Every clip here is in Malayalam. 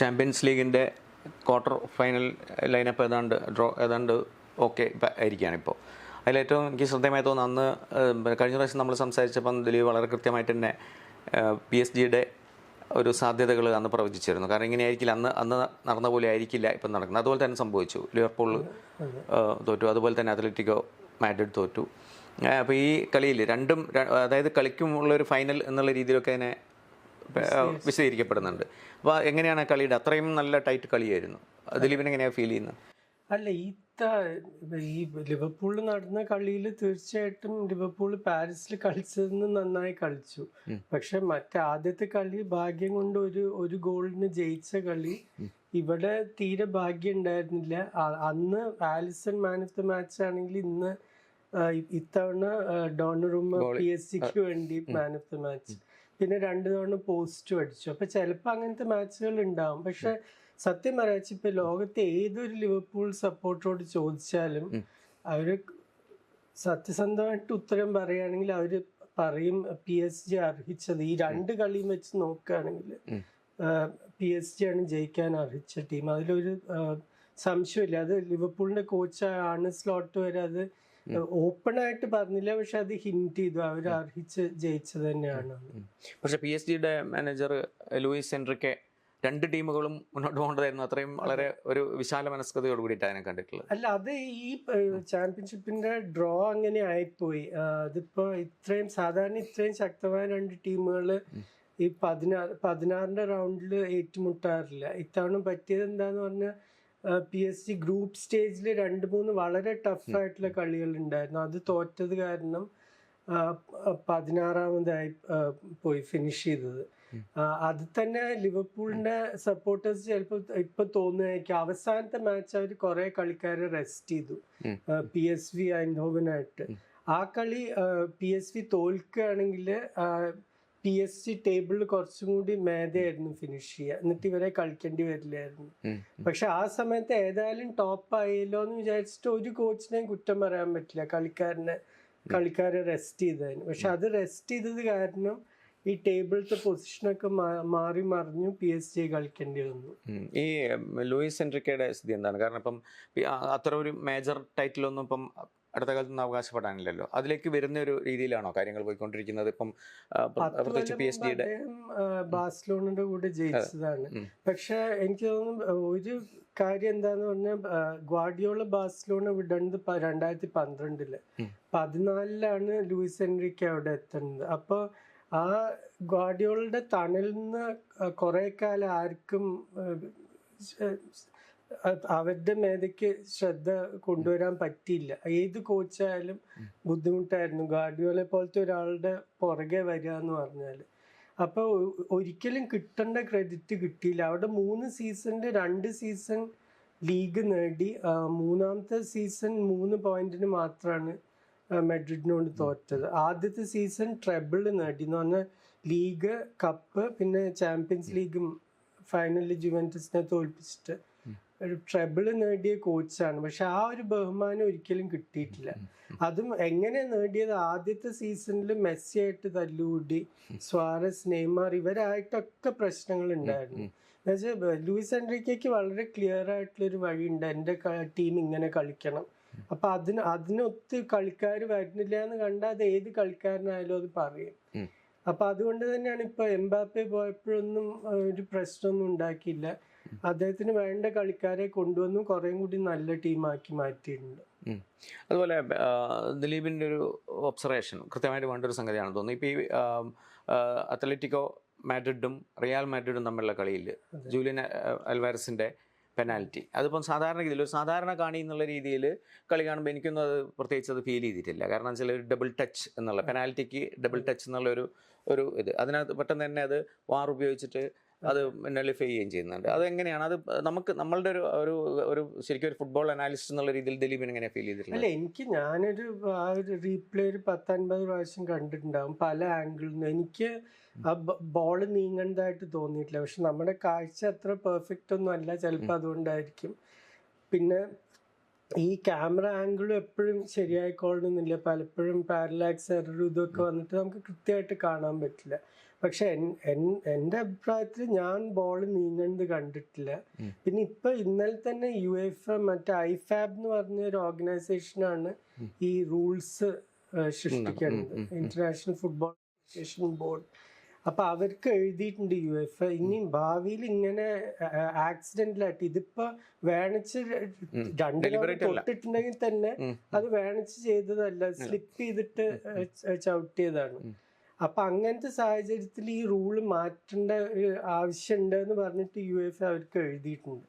ചാമ്പ്യൻസ് ലീഗിന്റെ ക്വാർട്ടർ ഫൈനൽ ലൈനപ്പ് ഏതാണ്ട് ഡ്രോ ഏതാണ്ട് ഓക്കെ ആയിരിക്കുകയാണ് ഇപ്പോൾ അതിലേറ്റവും എനിക്ക് ശ്രദ്ധേയമായി തോന്നുന്നു അന്ന് കഴിഞ്ഞ പ്രാവശ്യം നമ്മൾ സംസാരിച്ചപ്പം ദിലീപ് വളരെ കൃത്യമായിട്ട് തന്നെ പി എസ് ജിയുടെ ഒരു സാധ്യതകൾ അന്ന് പ്രവചിച്ചിരുന്നു. കാരണം ഇങ്ങനെ ആയിരിക്കില്ല അന്ന് അന്ന് നടന്ന പോലെ ആയിരിക്കില്ല ഇപ്പം നടക്കുന്നത്. അതുപോലെ തന്നെ സംഭവിച്ചു. ലിവർപൂൾ തോറ്റു. അതുപോലെ തന്നെ അത്ലറ്റിക്കോ മാഡ്രിഡ് തോറ്റു. അപ്പോൾ ഈ കളിയിൽ രണ്ടും അതായത് കളിക്കുമുള്ള ഒരു ഫൈനൽ എന്നുള്ള രീതിയിലൊക്കെ അതിനെ വിശദീകരിക്കപ്പെടുന്നുണ്ട്. അപ്പോൾ എങ്ങനെയാണ് ആ കളിയുടെ? അത്രയും നല്ല ടൈറ്റ് കളിയായിരുന്നു. ദിലീപിന് എങ്ങനെയാണ് ഫീൽ ചെയ്യുന്നത്? അല്ല ഈ ഈ ലിവർപൂളിൽ നടന്ന കളിയിൽ തീർച്ചയായിട്ടും ലിവർപൂൾ പാരീസിൽ കളിച്ചതിന് നന്നായി കളിച്ചു. പക്ഷെ മറ്റേ ആദ്യത്തെ കളി ഭാഗ്യം കൊണ്ട് ഒരു ഒരു ഗോളിന് ജയിച്ച കളി ഇവിടെ തീരെ ഭാഗ്യം ഉണ്ടായിരുന്നില്ല. അന്ന് Alisson man of the match ആണെങ്കിൽ ഇന്ന് ഇത്തവണ ഡോണറുമ പി എസ് സിക്ക് വേണ്ടി മാൻ ഓഫ് ദ മാച്ച്. പിന്നെ രണ്ടു തവണ പോസ്റ്റും അടിച്ചു. അപ്പൊ ചിലപ്പോൾ അങ്ങനത്തെ മാച്ചുകൾ ഉണ്ടാവും. പക്ഷെ സത്യം പറയാച്ച ഇപ്പൊ ലോകത്തെ ഏതൊരു ലിവർപൂൾ സപ്പോർട്ടോട് ചോദിച്ചാലും അവർ സത്യസന്ധമായിട്ട് ഉത്തരം പറയുകയാണെങ്കിൽ അവർ പറയും പി എസ് ജി അർഹിച്ചത്. ഈ രണ്ട് കളിയും വെച്ച് നോക്കുകയാണെങ്കിൽ പി എസ് ജി ആണ് ജയിക്കാൻ അർഹിച്ച ടീം അതിലൊരു സംശയമില്ല. അത് ലിവർപൂളിന്റെ കോച്ചായ ആണ് സ്ലോട്ട് വരെ അത് ഓപ്പൺ ആയിട്ട് പറഞ്ഞില്ല പക്ഷെ അത് ഹിന്റ് ചെയ്തു. അവർ അർഹിച്ച് ജയിച്ചത് തന്നെയാണ്. പക്ഷെ പി എസ് ജിയുടെ മാനേജർ ലൂയിസ് എൻട്രിക്കെ രണ്ട് ടീമുകളും മുന്നോട്ട് പോകേണ്ടതായിരുന്നു. അത്രയും വളരെ ഒരു വിശാല മനസ്കതയോട് കൂടിയിട്ടാണ് കണ്ടിട്ടുള്ളത്. അല്ല അത് ഈ ചാമ്പ്യൻഷിപ്പിന്റെ ഡ്രോ അങ്ങനെ ആയിപ്പോയി. അതിപ്പോ ഇത്രയും സാധാരണ ഇത്രയും ശക്തമായ രണ്ട് ടീമുകൾ ഈ പതിനാറ് പതിനാറിന്റെ റൗണ്ടിൽ ഏറ്റുമുട്ടാറില്ല. ഇത്തവണ പറ്റിയത് എന്താന്ന് പറഞ്ഞാൽ പി എസ് ജി ഗ്രൂപ്പ് സ്റ്റേജിൽ രണ്ട് മൂന്ന് വളരെ ടഫ് ആയിട്ടുള്ള കളികൾ ഉണ്ടായിരുന്നു അത് തോറ്റത് കാരണം പതിനാറാമതായി പോയി ഫിനിഷ് ചെയ്തത്. അത് തന്നെ ലിവർപൂളിന്റെ സപ്പോർട്ടേഴ്സ് ചിലപ്പോൾ ഇപ്പൊ തോന്നുകയായിരിക്കും അവസാനത്തെ മാച്ച് അവർ കുറെ കളിക്കാരെ റെസ്റ്റ് ചെയ്തു. പി എസ് വി അൻഹോവനായിട്ട് ആ കളി പി എസ് വി തോൽക്കുകയാണെങ്കിൽ പി എസ് സി ടേബിളിൽ കുറച്ചും കൂടി മേധയായിരുന്നു ഫിനിഷ് ചെയ്യുക എന്നിട്ട് ഇവരെ കളിക്കേണ്ടി വരില്ലായിരുന്നു. പക്ഷെ ആ സമയത്ത് ഏതായാലും ടോപ്പ് ആയല്ലോ എന്ന് വിചാരിച്ചിട്ട് ഒരു കോച്ചിനെയും കുറ്റം പറയാൻ പറ്റില്ല. കളിക്കാരനെ കളിക്കാരെ റെസ്റ്റ് ചെയ്തതിന്. പക്ഷെ അത് റെസ്റ്റ് ചെയ്തത് കാരണം ഈ ടേബിളത്തെ പൊസിഷനൊക്കെ മാറി മറിഞ്ഞു പി എസ് ജി കളിക്കേണ്ടി വന്നു. ഈ ലൂയിസ് എൻട്രിക്കയുടെ സ്ഥിതി എന്താണ്? കാരണം ഇപ്പം അത്ര ഒരു മേജർ ടൈറ്റിലൊന്നും ഇപ്പം അടുത്ത കാലത്തൊന്നും അവകാശപ്പെടാനില്ലല്ലോ. അതിലേക്ക് വരുന്ന ഒരു രീതിയിലാണോ കാര്യങ്ങൾ പോയിക്കൊണ്ടിരിക്കുന്നത്? ഇപ്പം പ്രത്യേകിച്ച് പി എസ് ഡിയുടെ ബാഴ്സലോണയുടെ കൂടെ ജയിച്ചതാണ്. പക്ഷെ എനിക്ക് തോന്നുന്നു ഒരു കാര്യം എന്താന്ന് പറഞ്ഞാൽ ഗ്വാഡിയോള ബാഴ്സലോണ വിടുന്നത് പ- രണ്ടായിരത്തി പന്ത്രണ്ടിൽ. പതിനാലിലാണ് ലൂയിസ് എൻറിക്ക് അവിടെ എത്തുന്നത്. അപ്പോൾ ആ ഗ്വാഡിയോളുടെ തണലിൽ നിന്ന് കുറെ കാലം ആർക്കും അവരുടെ മേലേക്ക് ശ്രദ്ധ കൊണ്ടുവരാൻ പറ്റിയില്ല. ഏത് കോച്ചായാലും ബുദ്ധിമുട്ടായിരുന്നു. ഗാർഡിയോലെ പോലത്തെ ഒരാളുടെ പുറകെ വരിക എന്ന് പറഞ്ഞാൽ അപ്പോൾ ഒരിക്കലും കിട്ടേണ്ട ക്രെഡിറ്റ് കിട്ടിയില്ല. അവിടെ മൂന്ന് സീസണിൽ രണ്ട് സീസൺ ലീഗ് നേടി. മൂന്നാമത്തെ സീസൺ മൂന്ന് പോയിന്റിന് മാത്രമാണ് മെഡ്രിഡിനോട് തോറ്റത്. ആദ്യത്തെ സീസൺ ട്രബിൾ നേടി. എന്ന് പറഞ്ഞാൽ ലീഗ് കപ്പ് പിന്നെ ചാമ്പ്യൻസ് ലീഗും ഫൈനലിൽ ജുവന്റസിനെ തോൽപ്പിച്ചിട്ട്. ഒരു ട്രബിൾ നേടിയ കോച്ചാണ് പക്ഷെ ആ ഒരു ബഹുമാനം ഒരിക്കലും കിട്ടിയിട്ടില്ല. അതും എങ്ങനെ നേടിയത്? ആദ്യത്തെ സീസണിൽ മെസ്സിയായിട്ട് തല്ലുകൂടി സ്വാരസ് നെയ്മാർ ഇവരായിട്ടൊക്കെ പ്രശ്നങ്ങൾ ഉണ്ടായിരുന്നു. എന്നുവെച്ചാൽ ലൂയിസ് എൻട്രിക്കയ്ക്ക് വളരെ ക്ലിയർ ആയിട്ടുള്ളൊരു വഴിയുണ്ട് എന്റെ ടീം ഇങ്ങനെ കളിക്കണം. അപ്പൊ അതിന് അതിനൊത്ത് കളിക്കാർ വരുന്നില്ല എന്ന് കണ്ടാൽ അത് ഏത് കളിക്കാരനായാലും അത് പറയും. അപ്പൊ അതുകൊണ്ട് തന്നെയാണ് ഇപ്പൊ എംബാപ്പെ പോയപ്പോഴൊന്നും ഒരു പ്രശ്നമൊന്നും ഉണ്ടാക്കിയില്ല. അദ്ദേഹത്തിന് വേണ്ട കളിക്കാരെ കൊണ്ടുവന്നു കുറേം കൂടി നല്ല ടീമാക്കി മാറ്റിയിട്ടുണ്ട്. അതുപോലെ ദിലീപിന്റെ ഒരു ഒബ്സർവേഷൻ കൃത്യമായിട്ട് വേണ്ട ഒരു സംഗതിയാണ് തോന്നുന്നു. ഇപ്പോൾ ഈ അത്ലറ്റിക്കോ മാഡ്രിഡും റിയാൽ മാഡ്രിഡും തമ്മിലുള്ള കളിയിൽ ജൂലിയൻ അൽവാരസിന്റെ അൽവാരസിന്റെ പെനാൽറ്റി. അതിപ്പം സാധാരണ രീതിയിൽ ഒരു സാധാരണ കാണി എന്നുള്ള രീതിയിൽ കളി കാണുമ്പോൾ എനിക്കൊന്നും അത് പ്രത്യേകിച്ച് അത് ഫീൽ ചെയ്തിട്ടില്ല. കാരണം വെച്ചാൽ ഒരു ഡബിൾ ടച്ച് എന്നുള്ള പെനാൽറ്റിക്ക് ഡബിൾ ടച്ച് എന്നുള്ള ഒരു ഒരു ഇത്. അതിനകത്ത് പെട്ടെന്ന് തന്നെ അത് വാർ ഉപയോഗിച്ചിട്ട് അത് നള്ളിഫൈ ചെയ്യുകയും ചെയ്യുന്നുണ്ട്. അതെങ്ങനെയാണ് അത് നമുക്ക് നമ്മളുടെ ഒരു ഒരു ഒരു ശരിക്കും ഒരു ഫുട്ബോൾ അനാലിസ്റ്റ് എന്നുള്ള രീതിയിൽ ദിലീപിന് എങ്ങനെ ഫീൽ ചെയ്തിട്ടില്ല അല്ല എനിക്ക് ഞാനൊരു ആ ഒരു റീപ്ലേ ഒരു പത്തൊൻപത് പ്രാവശ്യം കണ്ടിട്ടുണ്ടാകും പല ആംഗിളിൽ നിന്ന് എനിക്ക് ആ ബോൾ നീങ്ങേണ്ടതായിട്ട് തോന്നിയിട്ടില്ല. പക്ഷെ നമ്മുടെ കാഴ്ച അത്ര പെർഫെക്റ്റ് ഒന്നും അല്ല. ചിലപ്പോൾ അതുകൊണ്ടായിരിക്കും. പിന്നെ ഈ ക്യാമറ ആംഗിളും എപ്പോഴും ശരിയായിക്കോളണമെന്നില്ല പലപ്പോഴും പാരലാക്സ് എറർ ഇതൊക്കെ വന്നിട്ട് നമുക്ക് കൃത്യമായിട്ട് കാണാൻ പറ്റില്ല. പക്ഷെ എന്റെ അഭിപ്രായത്തിൽ ഞാൻ ബോൾ നീങ്ങുന്നത് കണ്ടിട്ടില്ല. പിന്നെ ഇപ്പൊ ഇന്നലെ തന്നെ യു എഫ് മറ്റേ ഐഫാബ് എന്ന് പറഞ്ഞ ഒരു ഓർഗനൈസേഷനാണ് ആണ് ഈ റൂൾസ് ഉം. ഇന്റർനാഷണൽ ഫുട്ബോൾ അസോസിയേഷൻ ബോർഡ് അപ്പൊ അവർക്ക് എഴുതിയിട്ടുണ്ട് യു എഫ് ഇനി ഭാവിയിൽ ഇങ്ങനെ ആക്സിഡന്റിലായിട്ട് ഇതിപ്പോ വേണിച്ച് ഉം. രണ്ട് തൊട്ടിട്ടുണ്ടെങ്കിൽ തന്നെ അത് വേണിച്ച് ചെയ്തതല്ല. സ്ലിപ്പ് ചെയ്തിട്ട് ചവിട്ടിയതാണ്. അപ്പൊ അങ്ങനത്തെ സാഹചര്യത്തിൽ ഈ റൂൾ മാറ്റേണ്ട ആവശ്യമുണ്ട് എന്ന് പറഞ്ഞിട്ട് യു എഫ് അവർക്ക് എഴുതിയിട്ടുണ്ട്.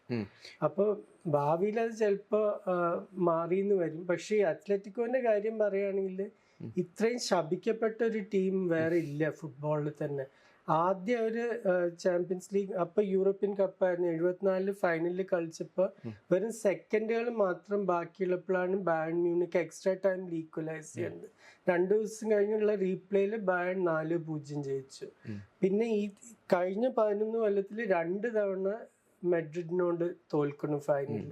അപ്പൊ അപ്പോൾ ഭാവിയിൽ അത് ചിലപ്പോ മാറിയെന്ന് വരും. പക്ഷേ ഈ അത്ലറ്റിക്കോന്റെ കാര്യം പറയുകയാണെങ്കിൽ ഇത്രയും ശപിക്കപ്പെട്ട ഒരു ടീം വേറെ ഇല്ല ഫുട്ബോളിൽ തന്നെ. ആദ്യം ഒരു ചാമ്പ്യൻസ് ലീഗ് അപ്പൊ യൂറോപ്യൻ കപ്പായിരുന്നു എഴുപത്തിനാലിൽ ഫൈനലിൽ കളിച്ചപ്പോൾ വെറും സെക്കൻഡുകൾ മാത്രം ബാക്കിയുള്ളപ്പോഴാണ് Bayern Munich extra time equalise ചെയ്യുന്നത്. രണ്ടു ദിവസം കഴിഞ്ഞുള്ള റീപ്ലേയിൽ ബാൻ നാല് പൂജ്യം ജയിച്ചു. പിന്നെ ഈ കഴിഞ്ഞ പതിനൊന്ന് കൊല്ലത്തിൽ രണ്ട് തവണ മെഡ്രിഡിനോട് തോൽക്കണം ഫൈനലിൽ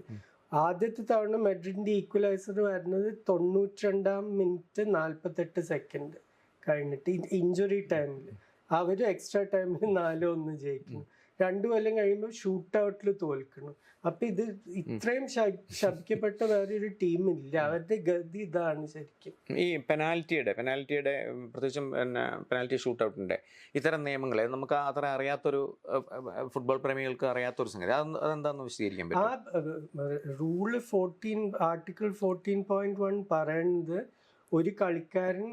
ആദ്യത്തെ തവണ മെഡ്രിഡിന്റെ ഈക്വലൈസർ വരുന്നത് തൊണ്ണൂറ്റി രണ്ടാം മിനിറ്റ് നാൽപ്പത്തെട്ട് സെക്കൻഡ് കഴിഞ്ഞിട്ട് ഇഞ്ചുറി ടൈമിൽ അവർ എക്സ്ട്രാ ടൈമിൽ നാലോ ഒന്ന് ജയിക്കുന്നു രണ്ടു കൊല്ലം കഴിയുമ്പോൾ ഷൂട്ട് ഔട്ടിൽ തോൽക്കണം. അപ്പൊ ഇത് ഇത്രയും ശബ്ദിക്കപ്പെട്ട ശപിക്കപ്പെട്ട വേറെ ഒരു ടീം ഇല്ല അവരുടെ ഗതി ഇതാണ് ശരിക്കും. ഈ പെനാൽറ്റിയുടെ പെനാൽറ്റിയുടെ പ്രത്യേകിച്ചും പിന്നെ പെനാൽറ്റി ഷൂട്ട് ഔട്ടിന്റെ ഇത്തരം നിയമങ്ങളെ നമുക്ക് അത്ര അറിയാത്തൊരു ഫുട്ബോൾ പ്രേമികൾക്ക് അറിയാത്തൊരു സംഗതി. അത് അതെന്താന്ന് വിശദീകരിക്കാൻ ആ പറ്റും rule fourteen article fourteen point one പറയുന്നത് ഒരു കളിക്കാരൻ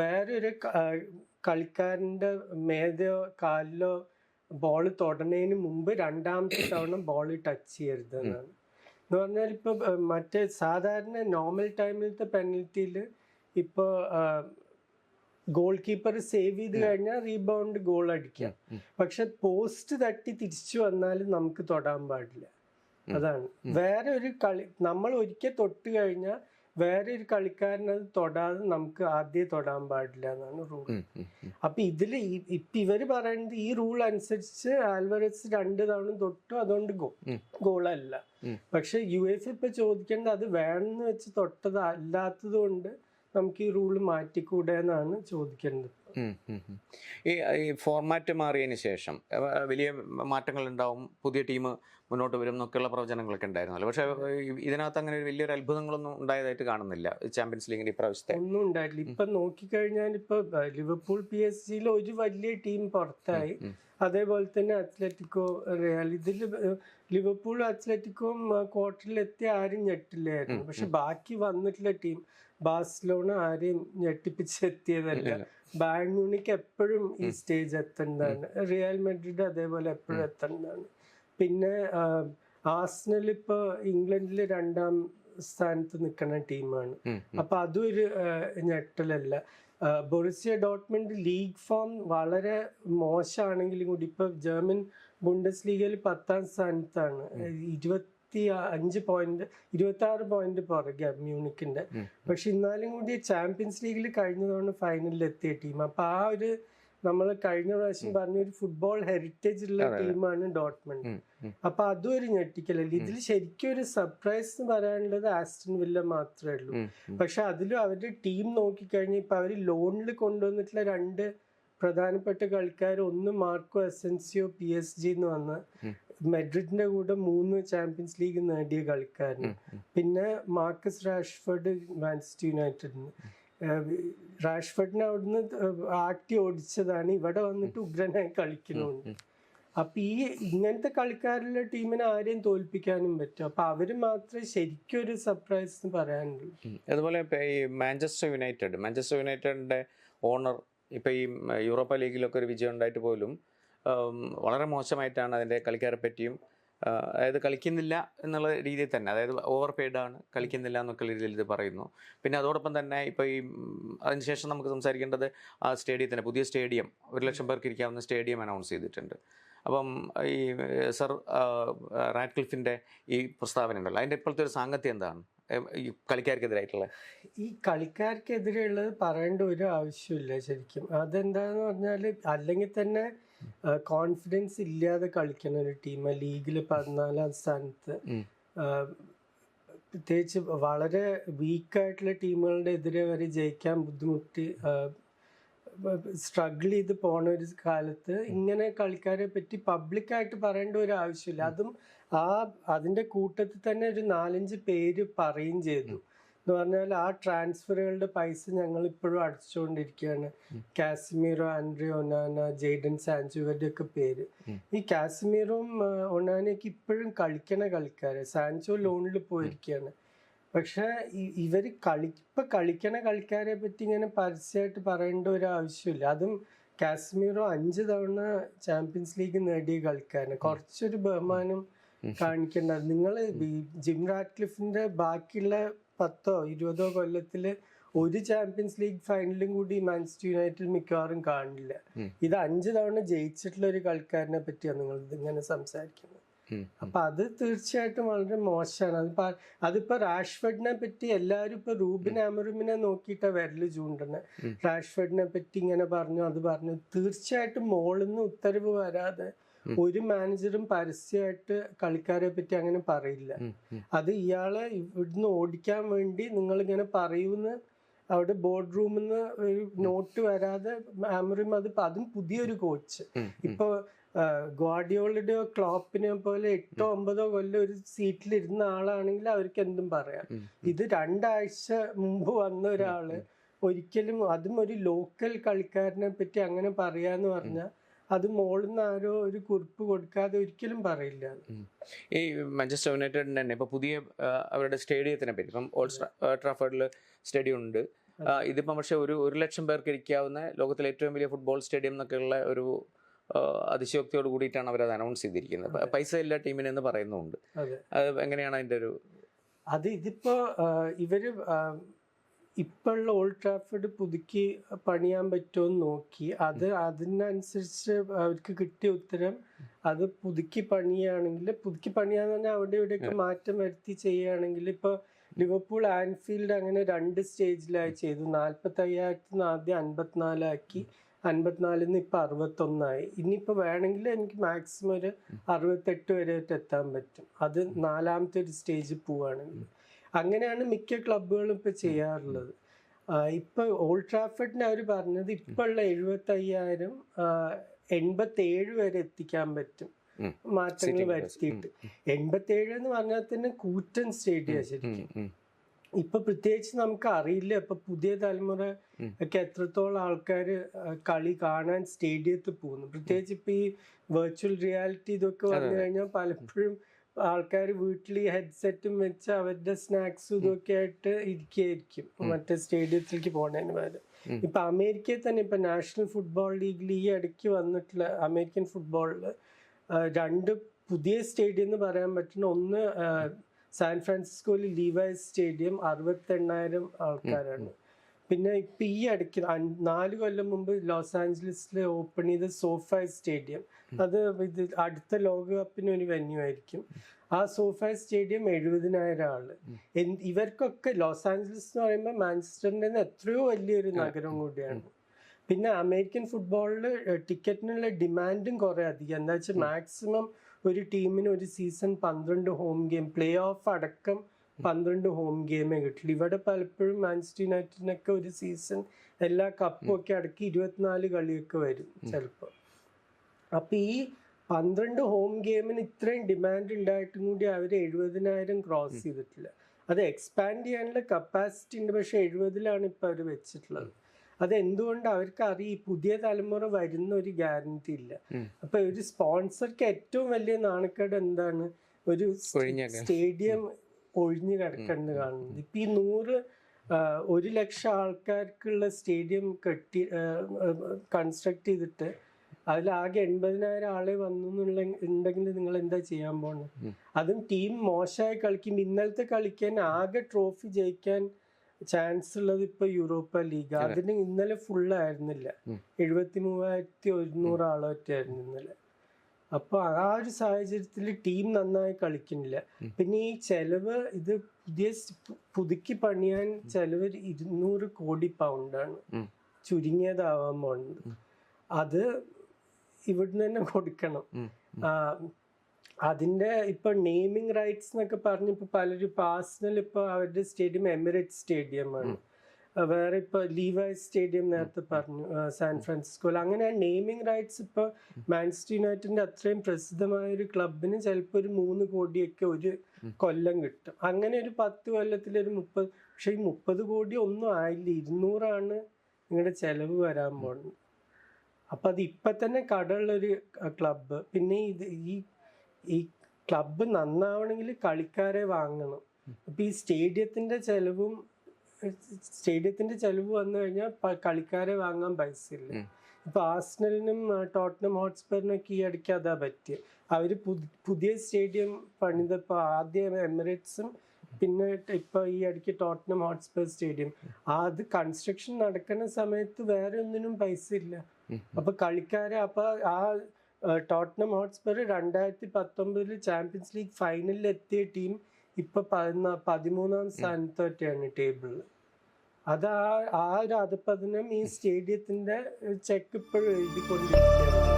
വേറൊരു ക- ആ, കളിക്കാരന്റെ മേതയോ കാലിലോ ബോൾ തൊടുന്നതിന് മുമ്പ് രണ്ടാമത്തെ തവണ ബോൾ ടച്ച് ചെയ്യരുത് എന്നാണ്. എന്ന് പറഞ്ഞാൽ ഇപ്പൊ മറ്റേ സാധാരണ നോർമൽ ടൈമിലത്തെ പെനൽറ്റിയിൽ ഇപ്പൊ ഗോൾ കീപ്പർ സേവ് ചെയ്ത് കഴിഞ്ഞാൽ റീബൗണ്ട് ഗോൾ അടിക്കാം. പക്ഷെ പോസ്റ്റ് തട്ടി തിരിച്ചു വന്നാലും നമുക്ക് തൊടാൻ പാടില്ല. അതാണ്. വേറെ ഒരു കളി നമ്മൾ ഒരിക്കൽ തൊട്ട് കഴിഞ്ഞാൽ വേറെ ഒരു കളിക്കാരൻ അത് തൊടാതെ നമുക്ക് ആദ്യം തൊടാൻ പാടില്ല എന്നാണ് റൂൾ. അപ്പൊ ഇതിൽ ഇപ്പൊ ഇവർ പറയുന്നത് ഈ റൂൾ അനുസരിച്ച് ആൽവറസ് രണ്ട് തവണ തൊട്ടു അതുകൊണ്ട് ഗോ. ഗോളല്ല പക്ഷെ യു എഫ് ഇപ്പൊ ചോദിക്കേണ്ടത് അത് വേണമെന്ന് വെച്ച് തൊട്ടത് അല്ലാത്തത് കൊണ്ട് നമുക്ക് ഈ റൂൾ മാറ്റിക്കൂടെ എന്നാണ് ചോദിക്കേണ്ടത്. ഈ ഫോർമാറ്റ് മാറിയതിന് ശേഷം വലിയ മാറ്റങ്ങൾ ഉണ്ടാവും പുതിയ ടീം മുന്നോട്ട് വരും എന്നൊക്കെയുള്ള പ്രവചനങ്ങളൊക്കെ ഉണ്ടായിരുന്നല്ലോ. പക്ഷേ ഇതിനകത്ത് അങ്ങനെ ഒരു വലിയൊരു അത്ഭുതങ്ങളൊന്നും ഉണ്ടായതായിട്ട് കാണുന്നില്ല ചാമ്പ്യൻസ് ലീഗിൽ ഇപ്രാവശ്യത്തെ ഒന്നും ഉണ്ടായിട്ടില്ല. ഇപ്പൊ നോക്കിക്കഴിഞ്ഞാൽ ഇപ്പൊ അഹ് ലിവർപൂൾ പി എസ് സിയിൽ ഒരു വലിയ ടീം പുറത്തായി. അതേപോലെ തന്നെ അത്ലറ്റിക്കോ റിയൽ ഇതിൽ ലിവർപൂൾ അത്ലറ്റിക്കോ ക്വാർട്ടറിലെത്തി ആരും ഞെട്ടില്ലായിരുന്നു. പക്ഷെ ബാക്കി വന്നിട്ടുള്ള ടീം ബാഴ്സലോണ ആരെയും ഞെട്ടിപ്പിച്ചെത്തിയതല്ല. ബാൻ. മ്യൂണിക്ക് എപ്പോഴും ഈ സ്റ്റേജ് എത്തേണ്ടതാണ്. റിയൽ മെഡ്രിഡ് അതേപോലെ എപ്പോഴും എത്തേണ്ടതാണ്. പിന്നെ ആസ്നൽ ഇപ്പൊ ഇംഗ്ലണ്ടിൽ രണ്ടാം സ്ഥാനത്ത് നിൽക്കുന്ന ടീമാണ്. അപ്പൊ അതും ഒരു ഞെട്ടലല്ല. ബൊറിസിയ ഡോട്ട്മെന്റ് ലീഗ് ഫോം വളരെ മോശമാണെങ്കിലും കൂടി ഇപ്പൊ ജർമ്മൻ ബുണ്ടസ് ലീഗിൽ പത്താം സ്ഥാനത്താണ്. ഇരുപത്തി അഞ്ച് പോയിന്റ് ഇരുപത്തി ആറ് പോയിന്റ് പുറകെ മ്യൂണിക്കിന്റെ. പക്ഷെ എന്നാലും കൂടി ചാമ്പ്യൻസ് ലീഗിൽ കഴിഞ്ഞ തവണ ഫൈനലിൽ എത്തിയ ടീം. അപ്പൊ ആ ഒരു നമ്മൾ കഴിഞ്ഞ പ്രാവശ്യം പറഞ്ഞ ഒരു ഫുട്ബോൾ ഹെറിറ്റേജ് ഉള്ള. ടീമാണ് ഡോട്ട്മണ്ട്. അപ്പൊ അതും ഒരു ഞെട്ടിക്കലല്ലേ ഇതിൽ ശരിക്കും ഒരു സർപ്രൈസ് എന്ന് പറയാനുള്ളത് ആസ്റ്റൺ വില്ല മാത്രമേ ഉള്ളൂ. പക്ഷെ അതിലും അവരുടെ ടീം നോക്കിക്കഴിഞ്ഞാൽ ഇപ്പൊ അവർ ലോണിൽ കൊണ്ടുവന്നിട്ടുള്ള രണ്ട് പ്രധാനപ്പെട്ട കളിക്കാർ ഒന്ന് Marco Asensio P S G എന്ന് വന്ന മെഡ്രിഡിന്റെ കൂടെ മൂന്ന് ചാമ്പ്യൻസ് ലീഗ് നേടിയ കളിക്കാരൻ. പിന്നെ മാർക്കസ് റാഷ്ഫോർഡ് മാൻസിറ്റി യുണൈറ്റഡിന്. റാഷ്ഫോർഡിനെ അവിടുന്ന് ആട്ടി ഓടിച്ചതാണ്. ഇവിടെ വന്നിട്ട് ഉഗ്രനായി കളിക്കുന്നുണ്ട്. അപ്പൊ ഈ ഇങ്ങനത്തെ കളിക്കാരുള്ള ടീമിനെ ആരെയും തോൽപ്പിക്കാനും പറ്റും. അപ്പൊ അവർ മാത്രമേ ശരിക്കും ഒരു സർപ്രൈസ് എന്ന് പറയാനുള്ളൂ. അതുപോലെ ഈ മാഞ്ചസ്റ്റർ യുണൈറ്റഡ്. മാഞ്ചസ്റ്റർ യുണൈറ്റഡിന്റെ ഓണർ ഇപ്പൊ ഈ യൂറോപ്പ ലീഗിലൊക്കെ ഒരു വിജയം ഉണ്ടായിട്ട് പോലും വളരെ മോശമായിട്ടാണ് അതിന്റെ കളിക്കാരെ പറ്റിയും അതായത് കളിക്കുന്നില്ല എന്നുള്ള രീതിയിൽ തന്നെ. അതായത് ഓവർ പെയ്ഡ് ആണ് കളിക്കുന്നില്ല എന്നൊക്കെ രീതിയിൽ ഇത് പറയുന്നു. പിന്നെ അതോടൊപ്പം തന്നെ ഇപ്പോൾ ഈ അതിനുശേഷം നമുക്ക് സംസാരിക്കേണ്ടത് ആ സ്റ്റേഡിയത്തിന് പുതിയ സ്റ്റേഡിയം ഒരു ലക്ഷം പേർക്ക് ഇരിക്കാവുന്ന സ്റ്റേഡിയം അനൗൺസ് ചെയ്തിട്ടുണ്ട്. അപ്പം ഈ സർ റാറ്റ്ക്ലിഫിന്റെ ഈ പ്രസ്താവന ഉണ്ടല്ലോ അതിന്റെ ഇപ്പോഴത്തെ ഒരു സാങ്കത്യം എന്താണ്? ഈ കളിക്കാർക്കെതിരായിട്ടുള്ള? ഈ കളിക്കാർക്കെതിരെയുള്ളത് പറയേണ്ട ഒരു ആവശ്യമില്ല ശരിക്കും. അതെന്താന്ന് പറഞ്ഞാൽ അല്ലെങ്കിൽ തന്നെ കോൺഫിഡൻസ് ഇല്ലാതെ കളിക്കുന്ന ഒരു ടീം ലീഗിൽ പതിനാലാം സ്ഥാനത്ത് പ്രത്യേകിച്ച് വളരെ വീക്കായിട്ടുള്ള ടീമുകളുടെ എതിരെ വരെ ജയിക്കാൻ ബുദ്ധിമുട്ടി സ്ട്രഗിൾ ചെയ്ത് പോണ ഒരു കാലത്ത് ഇങ്ങനെ കളിക്കാരെ പറ്റി പബ്ലിക്കായിട്ട് പറയേണ്ട ഒരു ആവശ്യമില്ല. അതും ആ അതിന്റെ കൂട്ടത്തിൽ തന്നെ ഒരു നാലഞ്ച് പേര് പറയും ചെയ്തു. എന്ന് പറഞ്ഞാൽ ആ ട്രാൻസ്ഫറുകളുടെ പൈസ ഞങ്ങൾ ഇപ്പോഴും അടച്ചുകൊണ്ടിരിക്കുകയാണ് Casemiro Andre Onana Jadon Sancho ഇവരുടെ ഒക്കെ പേര് ഈ കാശ്മീറും ഒനാനയൊക്കെ ഇപ്പോഴും കളിക്കണ കളിക്കാരെ. സാൻജോ ലോണിൽ പോയിരിക്കുകയാണ്. പക്ഷെ ഇവർ ഇവർ കളി ഇപ്പൊ കളിക്കണ കളിക്കാരെ പറ്റി ഇങ്ങനെ പരസ്യമായിട്ട് പറയേണ്ട ഒരു ആവശ്യമില്ല. അതും കാശ്മീറോ അഞ്ച് തവണ ചാമ്പ്യൻസ് ലീഗ് നേടിയ കളിക്കാരന് കുറച്ചൊരു ബഹുമാനം കാണിക്കേണ്ട നിങ്ങൾ ജിം റാറ്റ്ലിഫിന്റെ ബാക്കിയുള്ള പത്തോ ഇരുപതോ കൊല്ലത്തിൽ ഒരു ചാമ്പ്യൻസ് ലീഗ് ഫൈനലും കൂടി മാഞ്ചസ്റ്റർ യുണൈറ്റഡ് മിക്കവാറും കാണില്ല. ഇത് അഞ്ചു തവണ ജയിച്ചിട്ടുള്ള ഒരു കളിക്കാരനെ പറ്റിയാണ് നിങ്ങൾ ഇതിങ്ങനെ സംസാരിക്കുന്നത്. അപ്പൊ അത് തീർച്ചയായിട്ടും വളരെ മോശമാണ്. അതിപ്പോ അതിപ്പോ റാഷ്ഫഡിനെ പറ്റി എല്ലാരും ഇപ്പൊ റൂബിൻ അമറുമിനെ നോക്കിയിട്ടാ വിരൽ ചൂണ്ടണ്. റാഷ്ഫഡിനെ പറ്റി ഇങ്ങനെ പറഞ്ഞു അത് പറഞ്ഞു. തീർച്ചയായിട്ടും മോളിന്ന് ഉത്തരവ് വരാതെ ഒരു മാനേജറും പരസ്യമായിട്ട് കളിക്കാരെ പറ്റി അങ്ങനെ പറയില്ല. അത് ഇയാളെ ഇവിടുന്ന് ഓടിക്കാൻ വേണ്ടി നിങ്ങൾ ഇങ്ങനെ പറയൂന്ന് അവിടെ ബോർഡ് റൂമിൽ നിന്ന് ഒരു നോട്ട് വരാതെ ആമറിയും അത് അതും പുതിയൊരു കോച്ച് ഇപ്പൊ ഗോഡിയോളുടെ ക്ലോപ്പിനെയോ പോലെ എട്ടോ ഒമ്പതോ കൊല്ലം ഒരു സീറ്റിൽ ഇരുന്ന ആളാണെങ്കിൽ അവർക്ക് എന്തും പറയാം. ഇത് രണ്ടാഴ്ച മുമ്പ് വന്ന ഒരാൾ ഒരിക്കലും അതും ഒരു ലോക്കൽ കളിക്കാരനെ പറ്റി അങ്ങനെ പറയാന്ന് പറഞ്ഞാൽ അത് മോളിൽ നിന്ന് ആരോ ഒരു കുറിപ്പ് കൊടുക്കാതെ ഒരിക്കലും പറയില്ല ഈ മാഞ്ചസ്റ്റർ യുണൈറ്റഡിന് തന്നെ ഇപ്പൊ പുതിയ അവരുടെ സ്റ്റേഡിയത്തിനെ പറ്റി ഇപ്പം ഓൾഡ് ട്രാഫേർഡിൽ സ്റ്റേഡിയം ഉണ്ട്. ഇതിപ്പം പക്ഷേ ഒരു ഒരു ലക്ഷം പേർക്ക് ഇരിക്കാവുന്ന ലോകത്തിലെ ഏറ്റവും വലിയ ഫുട്ബോൾ സ്റ്റേഡിയം എന്നൊക്കെയുള്ള ഒരു അതിശയോക്തിയോട് കൂടിയിട്ടാണ് അവർ അത് അനൗൺസ് ചെയ്തിരിക്കുന്നത് പൈസ ഇല്ല ടീമിനെന്ന് പറയുന്നുണ്ട്. അതെ. എങ്ങനെയാണ് അതിന്റെ ഒരു അത് ഇതിപ്പോ ഇവർ ഇപ്പോഴുള്ള ഓൾഡ് ട്രാഫർഡ് പുതുക്കി പണിയാൻ പറ്റുമോ എന്ന് നോക്കി. അത് അതിനനുസരിച്ച് അവർക്ക് കിട്ടിയ ഉത്തരം അത് പുതുക്കി പണിയാണെങ്കിൽ പുതുക്കി പണിയാന്ന് പറഞ്ഞാൽ അവിടെ ഇവിടെയൊക്കെ മാറ്റം വരുത്തി ചെയ്യുകയാണെങ്കിൽ ഇപ്പൊ ലിവർപൂൾ ആൻഫീൽഡ് അങ്ങനെ രണ്ട് സ്റ്റേജിലായി ചെയ്തു. നാൽപ്പത്തി നിന്ന് ആദ്യം അൻപത്തിനാലാക്കി അൻപത്തിനാലിൽ നിന്ന് ഇപ്പൊ അറുപത്തൊന്നായി. ഇനിയിപ്പോ വേണമെങ്കിൽ എനിക്ക് മാക്സിമം ഒരു അറുപത്തെട്ട് വരെ എത്താൻ പറ്റും. അത് നാലാമത്തെ ഒരു സ്റ്റേജിൽ പോവുകയാണെങ്കിൽ അങ്ങനെയാണ് മിക്ക ക്ലബുകളും ഇപ്പൊ ചെയ്യാറുള്ളത്. ഇപ്പോൾ ഇപ്പൊ ഓൾഡ് ട്രാഫർഡിന് അവർ പറഞ്ഞത് ഇപ്പൊ ഉള്ള എഴുപത്തി അയ്യായിരം എൺപത്തി ഏഴ് വരെ എത്തിക്കാൻ പറ്റും. മാറ്റങ്ങൾ വരുത്തിയിട്ട്. എൺപത്തി ഏഴ് എന്ന് പറഞ്ഞാൽ തന്നെ കൂറ്റൻ സ്റ്റേഡിയം ശരിക്കും. ഇപ്പൊ പ്രത്യേകിച്ച് നമുക്ക് അറിയില്ല. ഇപ്പൊ പുതിയ തലമുറ ഒക്കെ എത്രത്തോളം ആൾക്കാർ കളി കാണാൻ സ്റ്റേഡിയത്തിൽ പോകുന്നു. പ്രത്യേകിച്ച് ഇപ്പൊ ഈ വെർച്വൽ റിയാലിറ്റി ഇതൊക്കെ വന്നു കഴിഞ്ഞാൽ പലപ്പോഴും ആൾക്കാർ വീട്ടിൽ ഈ ഹെഡ്സെറ്റും വെച്ച് അവരുടെ സ്നാക്സും ഇതൊക്കെ ആയിട്ട് ഇരിക്കുകയായിരിക്കും മറ്റേ സ്റ്റേഡിയത്തിലേക്ക് പോണതിന് പകരം. ഇപ്പൊ അമേരിക്കയിൽ തന്നെ ഇപ്പൊ നാഷണൽ ഫുട്ബോൾ ലീഗിൽ ഈ ഇടയ്ക്ക് വന്നിട്ടുള്ള അമേരിക്കൻ ഫുട്ബോളിൽ രണ്ട് പുതിയ സ്റ്റേഡിയം എന്ന് പറയാൻ പറ്റുന്ന ഒന്ന് സാൻ ഫ്രാൻസിസ്കോയിൽ ലീവൈസ് സ്റ്റേഡിയം അറുപത്തെണ്ണായിരം ആൾക്കാരാണ്. പിന്നെ ഇപ്പൊ ഈ അൻ- നാല് കൊല്ലം മുമ്പ് ലോസ് ആഞ്ചലസിൽ ഓപ്പൺ ചെയ്ത സോഫ സ്റ്റേഡിയം. അത് ഇത് അടുത്ത ലോകകപ്പിന് ഒരു വെന്യൂ ആയിരിക്കും. ആ സോഫ സ്റ്റേഡിയം എഴുപതിനായിരം ആൾ. ഇവർക്കൊക്കെ ലോസ് ആഞ്ചലസ് എന്ന് പറയുമ്പോൾ മാഞ്ചസ്റ്ററിന്റെ എത്രയോ വലിയൊരു നഗരം കൂടിയാണ്. പിന്നെ അമേരിക്കൻ ഫുട്ബോളിൽ ടിക്കറ്റിനുള്ള ഡിമാൻഡും കുറേ അധികം. എന്താ വെച്ചാൽ മാക്സിമം ഒരു ടീമിന് ഒരു സീസൺ പന്ത്രണ്ട് ഹോം ഗെയിം പ്ലേ ഓഫ് അടക്കം പന്ത്രണ്ട് ഹോം ഗെയിമേ കിട്ടുള്ളൂ ഇവിടെ പലപ്പോഴും മാഞ്ചസ്റ്റർ യുണൈറ്റഡിനൊക്കെ ഒരു സീസൺ എല്ലാ കപ്പും ഒക്കെ അടക്കി ഇരുപത്തിനാല് കളിയൊക്കെ വരും ചിലപ്പോൾ അപ്പൊ ഈ പന്ത്രണ്ട് ഹോം ഗെയിമിന് ഇത്രയും ഡിമാൻഡ് ഉണ്ടായിട്ടും കൂടി അവർ എഴുപതിനായിരം ക്രോസ് ചെയ്തിട്ടില്ല. അത് എക്സ്പാൻഡ് ചെയ്യാനുള്ള കപ്പാസിറ്റി ഉണ്ട്. പക്ഷെ എഴുപതിലാണ് ഇപ്പൊ അവർ വെച്ചിട്ടുള്ളത്. അത് എന്തുകൊണ്ട് അവർക്ക് അറിയാം ഈ പുതിയ തലമുറ വരുന്ന ഒരു ഗ്യാരണ്ടി ഇല്ല. അപ്പൊ ഒരു സ്പോൺസർക്ക് ഏറ്റവും വലിയ നാണക്കേട് എന്താണ്? ഒരു സ്റ്റേഡിയം ഒഴിഞ്ഞു കിടക്കുന്നത് കാണുന്നത്. ഇപ്പൊ ഈ നൂറ് ഒരു ലക്ഷം ആൾക്കാർക്കുള്ള സ്റ്റേഡിയം കെട്ടി കൺസ്ട്രക്ട് ചെയ്തിട്ട് അതിലാകെ എൺപതിനായിരം ആളെ വന്നു എന്നുള്ള ഉണ്ടെങ്കിൽ നിങ്ങൾ എന്താ ചെയ്യാൻ പോകുന്നത് അതും ടീം മോശമായി കളിക്കും ഇന്നലത്തെ കളിക്കാൻ ആകെ ട്രോഫി ജയിക്കാൻ ചാൻസ് ഉള്ളത് ഇപ്പൊ യൂറോപ്പ ലീഗ്. അതിന് ഇന്നലെ ഉം. എഴുപത്തി മൂവായിരത്തി ഒരുന്നൂറ് ആളൊറ്റായിരുന്നു ഇന്നലെ. അപ്പൊ ആ ഒരു സാഹചര്യത്തിൽ ടീം നന്നായി കളിക്കുന്നില്ല. പിന്നെ ഈ ചെലവ് ഇത് പുതിയ പുതുക്കി പണിയാൻ ചെലവ് ഇരുന്നൂറ് കോടി പൗണ്ടാണ്. ചുരുങ്ങിയതാവാൻ പോകുന്നത് അത് ഇവിടുന്ന് തന്നെ കൊടുക്കണം. ആ, അതിന്റെ ഇപ്പൊ നെയിമിംഗ് റൈറ്റ്സ് എന്നൊക്കെ പറഞ്ഞ് ഇപ്പൊ പലരും പാസ്നൽ ഇപ്പൊ അവരുടെ സ്റ്റേഡിയം എമിറേറ്റ് സ്റ്റേഡിയമാണ്. അഹ് വേറെ ഇപ്പൊ ലീവൈ സ്റ്റേഡിയം നേരത്തെ പറഞ്ഞു സാൻ ഫ്രാൻസിസ്കോയിൽ അങ്ങനെ നെയിമിംഗ് റൈറ്റ്സ് ഇപ്പൊ മാൻസ്റ്റർ യുണൈറ്റഡിന്റെ അത്രയും പ്രസിദ്ധമായ ഒരു ക്ലബിന് ചിലപ്പോൾ ഒരു മൂന്ന് കോടിയൊക്കെ ഒരു കൊല്ലം കിട്ടും. അങ്ങനെ ഒരു പത്ത് കൊല്ലത്തിൽ ഒരു മുപ്പത് പക്ഷെ ഈ മുപ്പത് കോടി ഒന്നും ആയില്ല. ഇരുന്നൂറാണ് നിങ്ങളുടെ ചെലവ് വരാൻ പോകുന്നത് അപ്പൊ അത് ഇപ്പൊ തന്നെ കടമുള്ളൊരു ക്ലബ്ബ്. പിന്നെ ഇത് ഈ ഈ ക്ലബ്ബ് നന്നാവണമെങ്കിൽ കളിക്കാരെ വാങ്ങണം. അപ്പൊ ഈ സ്റ്റേഡിയത്തിന്റെ ചെലവും സ്റ്റേഡിയത്തിന്റെ ചെലവ് വന്നു കഴിഞ്ഞാൽ കളിക്കാരെ വാങ്ങാൻ പൈസ ഇല്ല. ഇപ്പൊ ആസ്നലിനും ടോട്ടനം ഈ ഇടയ്ക്ക് അതാ പറ്റിയ. അവർ പുതിയ സ്റ്റേഡിയം പണിതപ്പോ ആദ്യം എമിറേറ്റ്സും പിന്നെ ഇപ്പൊ ഈ അടിക്ക് ടോട്ടനം ഹോട്ട്സ്പർ സ്റ്റേഡിയം. അത് കൺസ്ട്രക്ഷൻ നടക്കുന്ന സമയത്ത് വേറെ ഒന്നിനും പൈസ ഇല്ല. അപ്പൊ കളിക്കാരെ അപ്പൊ ആ ടോട്ടനം ഹോട്ട്സ്പർ രണ്ടായിരത്തി പത്തൊമ്പതിൽ ചാമ്പ്യൻസ് ലീഗ് ഫൈനലിൽ എത്തിയ ടീം ഇപ്പൊ പതിമൂന്നാം സ്ഥാനത്തൊക്കെയാണ് ടേബിളിൽ അത് ആ ഒരു അധപ്പതനം ഈ സ്റ്റേഡിയത്തിന്റെ ചെക്ക് ഇപ്പോഴും എഴുതിക്കൊണ്ടിരിക്കുകയാണ്.